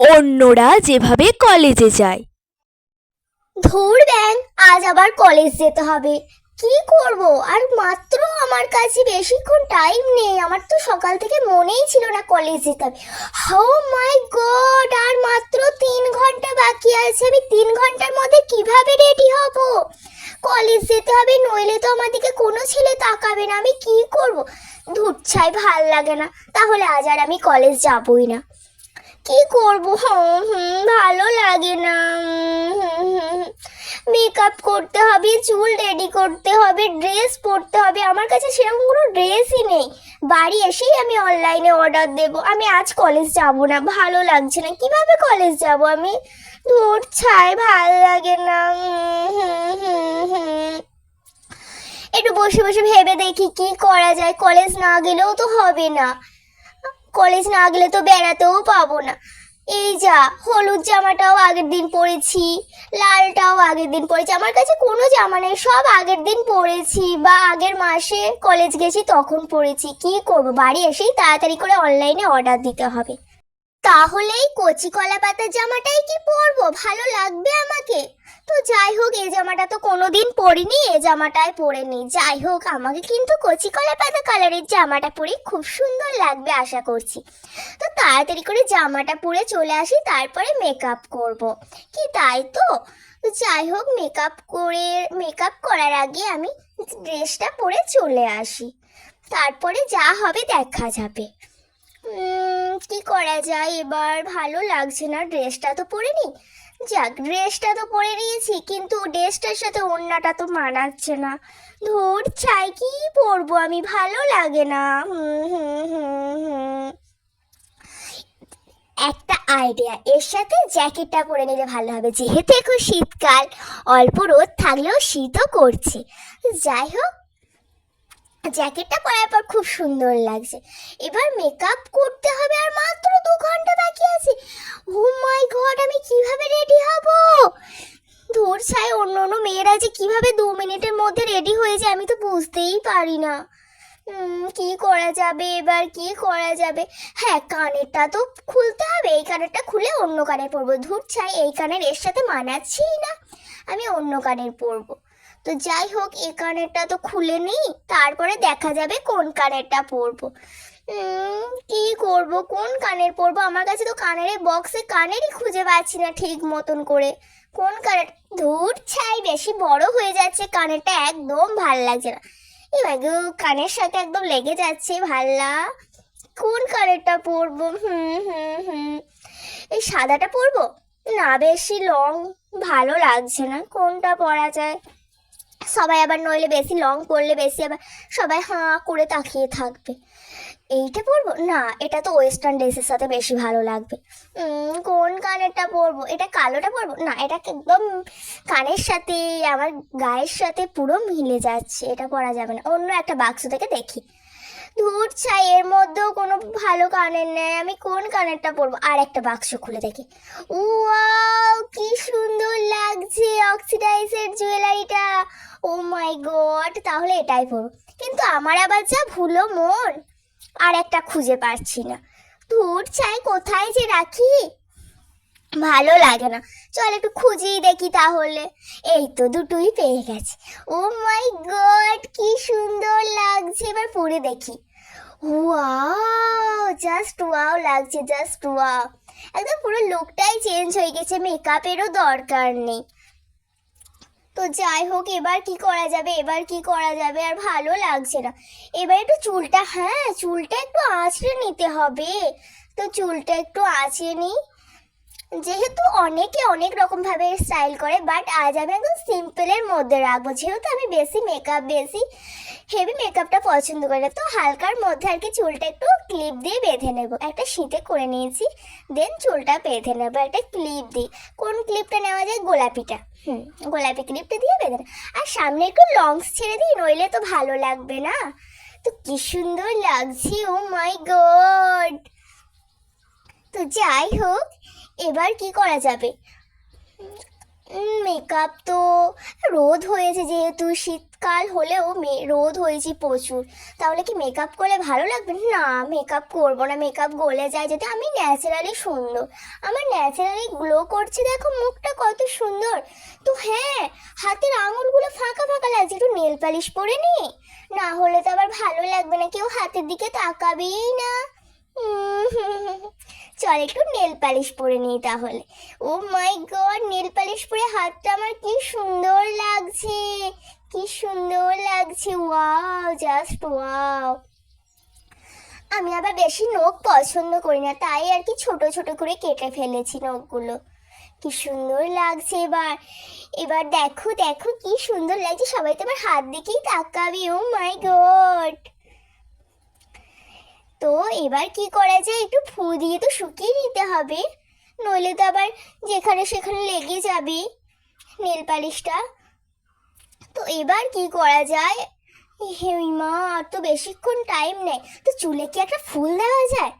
অন্যরা যেভাবে কলেজে যায়। ধুর ব্যাং, আজ আবার কলেজ যেতে হবে। কি করব? আর মাত্র আমার কাছে বেশিক্ষণ টাইম নেই। আমার তো সকাল থেকে মনেই ছিল না কলেজ যেতে হবে। হাউ মাই গড আর মাত্র তিন ঘণ্টা বাকি আছে। আমি তিন ঘণ্টার মধ্যে কীভাবে রেডি হব? কলেজ যেতে হবে নইলে তো আমার দিকে কোনো ছেলে তাকাবে না। আমি কি করব? ধূর ছাই, ভালো লাগে না। তাহলে আজ আর আমি কলেজ যাবই না। কি করব? ভালো লাগে না মেকআপ করতে হবে, চুল রেডি করতে হবে ড্রেস পরতে হবে। আমার কাছে সেরকম কোনো ড্রেসই নেই। বাড়ি এসেই আমি অনলাইনে অর্ডার দেব। আমি আজ কলেজ যাব না, ভালো লাগছে না। কীভাবে কলেজ যাব আমি? ধূর, ছাই, ভালো লাগে না। একটু বসে বসে ভেবে দেখি কি করা যায়। কলেজ না গেলেও তো হবে না। কলেজ না গেলে তো বেড়াতেও পাবো না। এই যা, হলুদ জামাটাও আগের দিন পরেছি, লালটাও আগের দিন পরেছি, আমার কাছে কোনো জামা নেই, সব আগের দিন পরেছি বা আগের মাসে কলেজ গেছি তখন পরেছি। কি করব? বাড়ি এসেই তাড়াতাড়ি করে অনলাইনে অর্ডার দিতে হবে। তাহলে এই কচি কলা পাতার জামাটাই কি পরবো? ভালো লাগবে আমাকে। তো যাই হোক এই জামাটা তো কোনোদিন পরিনি এই জামাটাই পরে নিই যাই হোক, আমাকে কিন্তু কচি কলা পাতা কালারের জামাটা পরে খুব সুন্দর লাগবে আশা করছি। তো তাড়াতাড়ি করে জামাটা পরে চলে আসি, তারপরে মেকআপ করব। কি তাই তো? যাই হোক মেকআপ করে মেকআপ করার আগে আমি ড্রেসটা পরে চলে আসি। তারপরে যা হবে দেখা যাবে। কি করা যায়? এবার ভালো লাগছে না, ড্রেসটা তো পরে নি। যাক, ড্রেসটা তো পরে নিয়েছি, কিন্তু ড্রেসটার সাথে ওড়নাটা তো মানাচ্ছে না। ধুর চাই কি পরবো? আমি ভালো লাগে না। হুম হুম হুম হুম। একটা আইডিয়া এর সাথে জ্যাকেটটা পরে নিলে ভালো হবে। যেহেতু এখন শীতকাল, অল্প রোদ থাকলেও শীতও করছে। যাই হোক জ্যাকেটটা পরার পর খুব সুন্দর লাগছে। এবার মেকআপ করতে হবে আর মাত্র দু ঘণ্টা বাকি আছে। ও মাই গড আমি কীভাবে রেডি হব? ধর ছাই অন্য অন্য মেয়েরা যে কীভাবে দু মিনিটের মধ্যে রেডি হয়ে যায় আমি তো বুঝতেই পারি না। কি করা যাবে এবার, কি করা যাবে? হ্যাঁ কানেরটা তো খুলতে হবে, এই কানেরটা খুলে অন্য কানের পরবো। ধূর ছাই এই কানের এর সাথে মানাচ্ছেই না, আমি অন্য কানের পরবো। তো যাই হোক এই কানেরটা তো খুলে নিই, তারপরে দেখা যাবে কোন কানেরটা পরবো। কি করব? কোন কানের পরবো? আমার কাছে তো কানের বক্সে কানেরই খুঁজে পাচ্ছি না ঠিক মতন করে। কোন কানের? ধূর, ছাই, বেশি বড় হয়ে যাচ্ছে কানেরটা, একদম ভালো লাগছে না। এবার কানের সাথে একদম লেগে যাচ্ছে ভাল্লা কোন কানেরটা পরবো? হুম হুম হুম। এই সাদাটা পরবো? না, বেশি লং ভালো লাগছে না। কোনটা পরা যায়? সবাই আবার নইলে বেশি লং পরলে বেশি আবার সবাই হাঁ করে তাকিয়ে থাকবে। এইটা পরবো না, এটা তো ওয়েস্টার্ন ড্রেসের সাথে বেশি ভালো লাগবে। কোন কানেরটা পরবো এটা কালোটা পরবো না, এটা একদম কানের সাথে, আমার গায়ের সাথে পুরো মিলে যাচ্ছে, এটা পরা যাবে না। অন্য একটা বাক্স থেকে দেখি। ধূর ছাই, এর মধ্যেও কোনো ভালো কানের নেই। আমি কোন কানেরটা পরবো? আর একটা বাক্স খুলে দেখি। ওয়াও, কি সুন্দর লাগছে অক্সিডাইজের জুয়েলারিটা। ও মাই গড, তাহলে এটাই পরবো। কিন্তু আমার আবার যা ভুলো মন, আর একটা খুঁজে পাচ্ছি না। ধুর চাই কোথায় যে রাখি? ভালো লাগে না। চল একটু খুঁজেই দেখি তাহলে। এই তো দুটোই পেয়ে গেছে। ও মাই গড, কি সুন্দর লাগছে। এবার পরে দেখি। ওয়াও, জাস্ট ওয়াও লাগছে, জাস্ট ওয়াও। একদম পুরো লুকটাই চেঞ্জ হয়ে গেছে মেকআপেরও দরকার নেই। তো যাই হোক, এবার কি করা যাবে? এবার কি করা যাবে? আর ভালো লাগছে না। এবার একটু চুলটা হ্যাঁ চুলটা একটু আঁচড়ে নিতে হবে। তো চুলটা একটু আঁচড়ে নিই। যেহেতু অনেকে অনেক রকম ভাবে স্টাইল করে বাট আজ আমি একদম সিম্পলের মধ্যে রাখব। যেহেতু আমি বেশি মেকআপ বেশি হেভি মেকআপটা পছন্দ করি না, তো হালকার মধ্যে আর কি চুলটা একটু ক্লিপ দিয়ে বেঁধে নেব। একটা শীতে করে নিয়েছি দেন চুলটা বেঁধে নেব, একটা ক্লিপ দিয়ে। কোন ক্লিপটা নেওয়া যায়? গোলাপিটা। হুম, গোলাপি ক্লিপটা দিয়ে বেঁধে। আর সামনে একটু লংস ছেড়ে দিই, নইলে তো ভালো লাগবে না। তো কি সুন্দর লাগছে ও মাই গড তো যাই হোক এবার কি করা যাবে? মেকআপ তো রোদ হয়েছে যেহেতু, শীতকাল হলেও মে- রোদ হয়েছে প্রচুর। তাহলে কি মেকআপ করলে ভালো লাগবে? না মেকআপ করব না। মেকআপ গলে যায় যদি, আমি ন্যাচারালি সুন্দর। আমার ন্যাচারালি গ্লো করছে, দেখো মুখটা কত সুন্দর। তো হ্যাঁ হাতের আঙুলগুলো ফাঁকা ফাঁকা লাগছে, একটু নেল পালিশ পরে নি। না হলে তো আবার ভালো লাগবে না, কেউ হাতের দিকে তাকাবেই না। চল একটু নেল পালিশ পরে নিই তাহলে। Oh my god, nail polish পরে হাতটা আমার কি সুন্দর লাগছে, কি সুন্দর লাগছে, ওয়াও, জাস্ট ওয়াও। আমি আবার বেশি নখ পছন্দ করি না, তাই আর কি ছোট ছোট করে কেটে ফেলেছি নখগুলো। কি সুন্দর লাগছে এবার। এবার দেখো দেখো কি সুন্দর লাগছে, সবাই তো আমার হাত দিকেই তাকাবি, ও মাই গড। এবার কি করা যায়? একটু ফু দিয়ে তো শুকিয়ে নিতে হবে। নইলে তো আবার যেখানে সেখানে লেগে যাবে নেল পালিশটা। তো এবার কি করা যায়? হে মা, আর তো বেশিক্ষণ টাইম নেই। তো চুলে কি একটা ফুল দেওয়া যায়?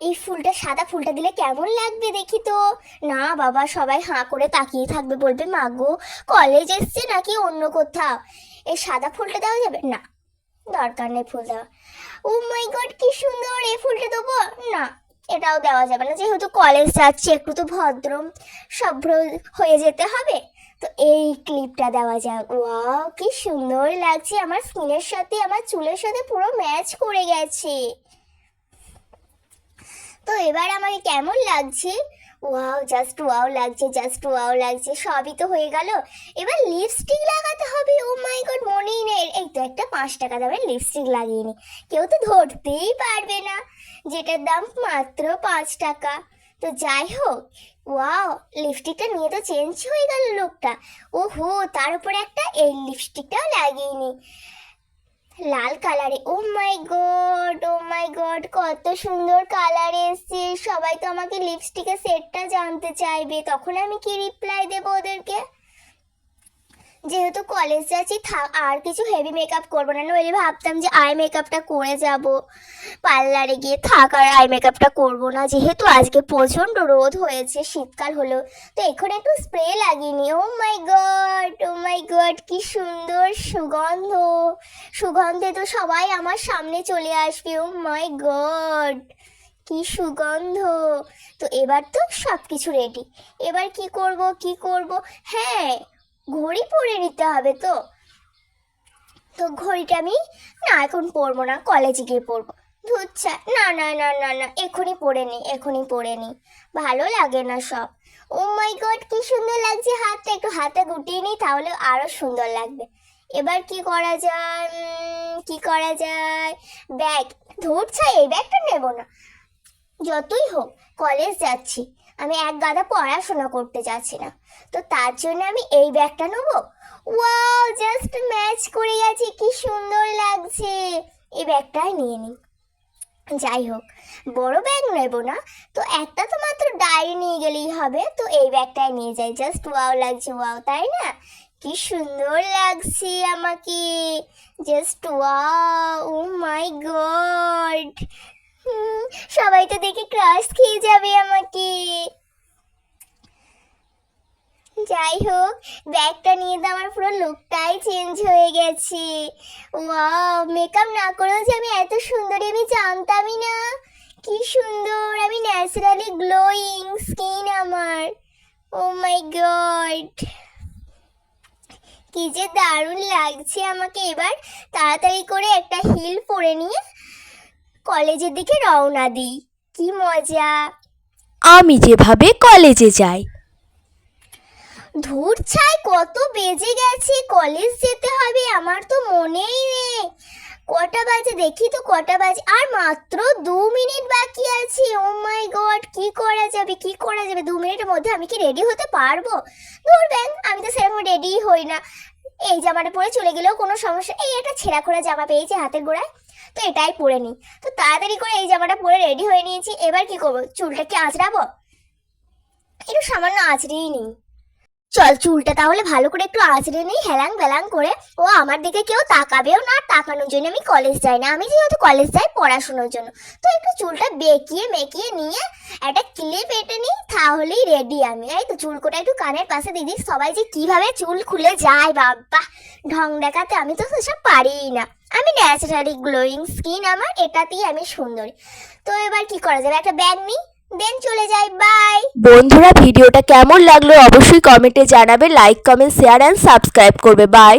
এই ফুলটা, সাদা ফুলটা দিলে কেমন লাগবে দেখি তো? না বাবা, সবাই হাঁ করে তাকিয়ে থাকবে বলবে মাগো কলেজ এসছে নাকি অন্য কোথাও? এই সাদা ফুলটা দেওয়া যাবে? না, দরকার নেই ফুল দেওয়া ও মাই গড, কি সুন্দর, এই ফুলটা দেবো? না, এটাও দেওয়া যাবে না, যেহেতু কলেজ যাচ্ছি, একটু তো ভদ্র, সভ্র হয়ে যেতে হবে। তো এই ক্লিপটা দেওয়া যাক। ওয়াও কি সুন্দর লাগছে, আমার স্কিনের সাথে, আমার চুলের সাথে পুরো ম্যাচ করে গেছে। তো এবার আমাকে কেমন লাগছে? ওয়াও জাস্ট ওয়াও লাগছে জাস্ট ওয়াও লাগছে, সবই তো হয়ে গেল। এবার লিপস্টিক লাগাতে হবে ও মাই গড মনেই নেই। এই তো একটা পাঁচ টাকা দামের লিপস্টিক লাগিয়ে নি। কেউ তো ধরতেই পারবে না, যেটার দাম মাত্র পাঁচ টাকা। তো যাই হোক ওয়াও লিপস্টিকটা নিয়ে তো চেঞ্জ হয়ে গেল লোকটা। ওহো, তার উপরে একটা এই লিপস্টিকটাও লাগিয়ে নি। লাল কালারে ও my god oh my god কত সুন্দর কালার এসছে। সবাই তো আমাকে লিপস্টিকের সেটটা জানতে চাইবে। তখন আমি কি রিপ্লাই দেবো ওদেরকে? যেহেতু কলেজ যাচ্ছি আর কিছু হেভি মেকআপ করব না। নইলে ভাবতাম যে আই মেকআপটা করে যাব। পার্লারে গিয়ে থাক আর আই মেকআপটা করব না। যেহেতু আজকে প্রচণ্ড রোদ হয়েছে, শীতকাল হলো, তো এখন একটু স্প্রে লাগিয়ে ও my god oh my god কি সুন্দর সুগন্ধ। সুগন্ধে তো সবাই আমার সামনে চলে আসবে। ও মাই গড কি সুগন্ধ। তো এবার তো সব কিছু রেডি এবার কি করব কি করব? হ্যাঁ ঘড়ি পরে নিতে হবে তো। তো ঘড়িটা আমি, না, এখন পরবো না কলেজে গিয়ে পরবো। ধুচ্ছা না না না না না, এখনই পরে নি, এখনই পরে নি। ভালো লাগে না সব। ও মাই গড কি সুন্দর লাগছে হাতটা, একটু হাতে গুটিয়ে নিই, তাহলে আরও সুন্দর লাগবে। এবার কি করা যায়? কি করা যায়? ব্যাগ ধরছে এই ব্যাগটা নেব না। যতই হোক কলেজ যাচ্ছি। আমি এক গাদা পড়াশোনা করতে যাচ্ছি না। তো তার জন্য আমি এই ব্যাগটা নেব? ওয়াও জাস্ট ম্যাচ করে গেছে, কি সুন্দর লাগছে। এই ব্যাগটাই নিয়ে নিই যাই হোক, বড় ব্যাগ নেব না। তো একটা তো মাত্র ডায়েরি নিয়ে গেলেই হবে। তো এই ব্যাগটাই নিয়ে যাই। জাস্ট ওয়াও লাগছে ওয়াও তাই না? কি সুন্দর লাগছে আমাকে। Just wow oh my god সবাই তো দেখে ক্রাশ খেয়ে যাবে আমাকে। যাই হোক, ব্যাগটা নিয়ে তো আমার পুরো লুকটাই চেঞ্জ হয়ে গেছে। ওয়াও মেকআপ না করেও যে আমি এত সুন্দরী, আমি জানতামই না। কি সুন্দর, আমি ন্যাচারালি গ্লোয়িং স্কিন আমার। ও মাই গড কি যে দারুণ লাগছে আমাকে এবার। তাড়াতাড়ি করে একটা হিল পরে নিয়ে কলেজের দিকে রওনা দিই। কি মজা। আমি যেভাবে কলেজে যাই। ধূর ছাই কত বেজে গেছে। কলেজ যেতে হবে আমার তো মনেই নেই। কটা বাজে? দেখি তো কটা বাজে। আর মাত্র দু মিনিট বাকি আছে। ও মাই গড কি করা যাবে কি করা যাবে? দু মিনিটের মধ্যে আমি কি রেডি হতে পারব? ধুর ব্যাং আমি তো সেরকম রেডি হই না। এই জামাটা পরে চলে গেলেও কোনো সমস্যা। এই একটা ছেঁড়া খোড়া জামা পেয়েছি হাতের গোড়ায়। তো এটাই পরে নিই। তো তাড়াতাড়ি করে এই জামাটা পরে রেডি হয়ে নিয়েছি। এবার কি করব? চুলটা কি আঁচড়াবো? একটু সামান্য আঁচড়েই নিই। চল চুলটা তাহলে ভালো করে একটু আঁচড়ে নিই, হেলাং বেলাং করে। ও আমার দিকে কেউ তাকাবেও না, তাকানোর জন্য আমি কলেজ যাই না। আমি যেহেতু কলেজ যাই পড়াশোনার জন্য। তো একটু চুলটা বেঁকিয়ে, মেকিয়ে নিয়ে একটা ক্লিপ এঁটে নিই, তাহলেই রেডি আমি। এই তো চুলকোটা একটু কানের পাশে দিদি সবাই যে কীভাবে চুল খুলে যায় বাবা। ঢং দেখাতে আমি তো সেসব পারিই না। আমি ন্যাচারালি গ্লোয়িং স্কিন আমার এটাতেই আমি সুন্দরী। তো এবার কি করা যাবে? একটা ব্যাগ নিই দেন চলে যাই বাই বন্ধুরা, ভিডিওটা কেমন লাগল অবশ্যই কমেন্টে জানাবে like comment share and subscribe করবে বাই